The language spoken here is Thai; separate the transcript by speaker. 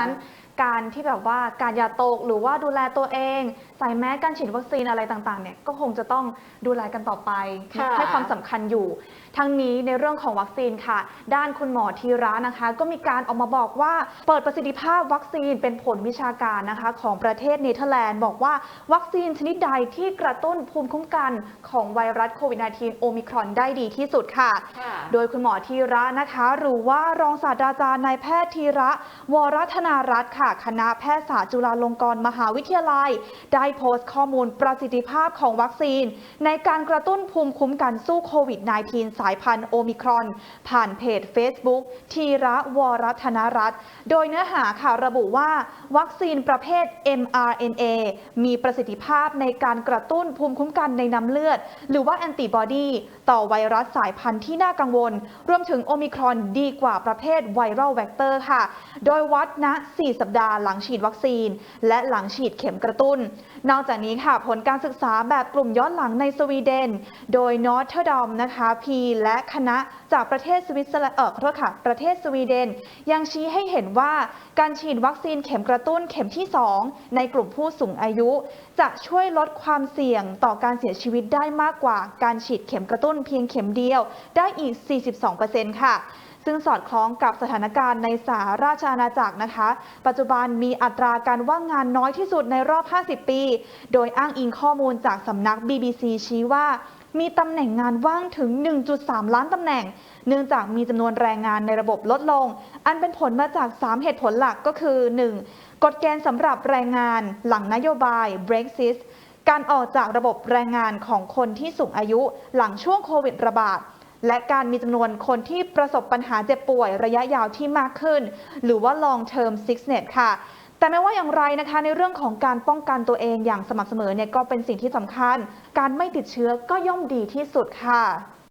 Speaker 1: นั้น การที่แบบว่าการอย่าตกหรือว่าดูแลตัวเอง ใส่แมสการฉีดวัคซีนอะไรต่างๆเนี่ยก็คงจะต้องดูแลกันต่อไป
Speaker 2: ค่ะ
Speaker 1: ให้ความสำคัญอยู่ ทั้งนี้ในเรื่องของวัคซีนค่ะ ด้านคุณหมอธีระนะคะ ก็มีการออกมาบอกว่าเปิดประสิทธิภาพวัคซีนเป็นผลวิชาการนะคะ ของประเทศเนเธอร์แลนด์บอกว่าวัคซีนชนิดใดที่กระตุ้นภูมิคุ้มกันของไวรัสโควิด -19 โอมิครอนได้ดีที่สุดค่ะ
Speaker 2: ค่ะ
Speaker 1: โดยคุณหมอธีระนะคะ หรือว่ารองศาสตราจารย์นายแพทย์ธีระ วรัฒนารัตน์ค่ะคณะแพทยศาสตร์จุฬาลงกรณ์มหาวิทยาลัย ได้โพสต์ข้อมูลประสิทธิภาพของวัคซีน ในการกระตุ้นภูมิคุ้มกันสู้โควิด -19 สายพันธุ์โอมิครอน ผ่านเพจ Facebook ธีระวรัฒนารัตน์โดยเนื้อหาค่ะระบุว่า วัคซีนประเภท mRNA มีประสิทธิภาพในการกระตุ้นภูมิคุ้มกันในน้ำเลือด หรือว่าแอนติบอดีต่อไวรัสสายพันธุ์ที่น่ากังวล รวมถึงโอมิครอนดีกว่าประเภทไวรัลเวกเตอร์ค่ะ โดยวัดณ 4 สัปดาห์หลังฉีดวัคซีน และหลังฉีดเข็มกระตุ้น นอกจากนี้ค่ะผลการศึกษาแบบกลุ่มย้อนหลังในสวีเดน โดยนอร์ทดอมนะคะพีและคณะจากประเทศสวิตเซอร์แลนด์เออขอโทษค่ะประเทศสวีเดน ยังชี้ให้เห็นว่าการฉีดวัคซีนเข็มกระตุ้นเข็มที่ 2 ในกลุ่มผู้สูงอายุ จะช่วยลดความเสี่ยงต่อการเสียชีวิตได้มากกว่าการฉีดเข็มกระตุ้นเพียงเข็มเดียวได้อีก 42%ค่ะ ซึ่งสอดคล้องกับสถานการณ์ในสหราชอาณาจักรนะคะ ปัจจุบันมีอัตราการว่างงานน้อยที่สุดในรอบ 50 ปี โดยอ้างอิงข้อมูลจากสำนัก BBC ชี้ว่ามีตำแหน่งงานว่างถึง 1.3 ล้านตำแหน่ง เนื่องจากมีจำนวนแรงงานในระบบลดลง อันเป็นผลมาจาก 3 เหตุผลหลักก็คือ 1. กฎเกณฑ์สำหรับแรงงาน หลังนโยบาย Brexit การออกจากระบบแรงงานของคนที่สูงอายุ หลังช่วงโควิดระบาด และการมีจำนวนคนที่ประสบปัญหาเจ็บป่วยระยะยาวที่มากขึ้น หรือว่า long term sickness ค่ะแต่ไม่ว่าอย่างไรนะคะในเรื่องของการป้องกันตัวเองอย่างสม่ำเสมอเนี่ยก็เป็นสิ่งที่สำคัญ การไม่ติดเชื้อก็ย่อมดีที่สุดค่ะ